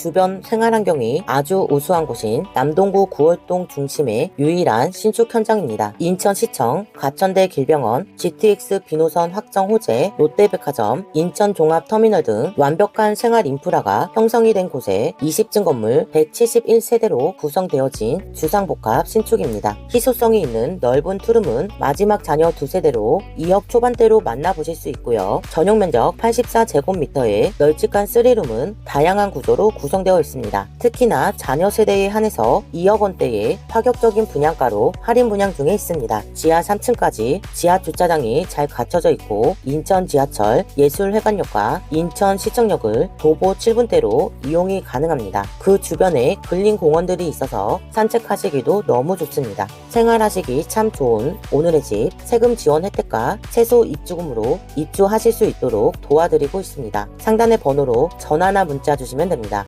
주변 생활환경이 아주 우수한 곳인 남동구 구월동 중심의 유일한 신축 현장입니다. 인천시청, 가천대 길병원, GTX 비노선 확정 호재, 롯데백화점, 인천종합터미널 등 완벽한 생활 인프라가 형성이 된 곳에 20층 건물 171세대로 구성되어진 주상복합 신축입니다. 희소성이 있는 넓은 투룸은 마지막 자녀 두 세대로 2억 초반대로 만나보실 수 있고요. 전용 면적 84제곱미터의 널찍한 3룸은 다양한 구조로 구성되어 있습니다. 특히나 자녀 세대에 한해서 2억 원대의 파격적인 분양가로 할인 분양 중에 있습니다. 지하 3층까지 지하 주차장이 잘 갖춰져 있고 인천 지하철 예술회관역과 인천 시청역을 도보 7분대로 이용이 가능합니다. 그 주변에 근린 공원들이 있어서 산책하시기도 너무 좋습니다. 생활하시기 참 좋은 오늘의 집 세금 지원 혜택과 최소 입주금으로 입주하실 수 있도록 도와드리고 있습니다. 상단의 번호로 전화나 문자 주시면 됩니다.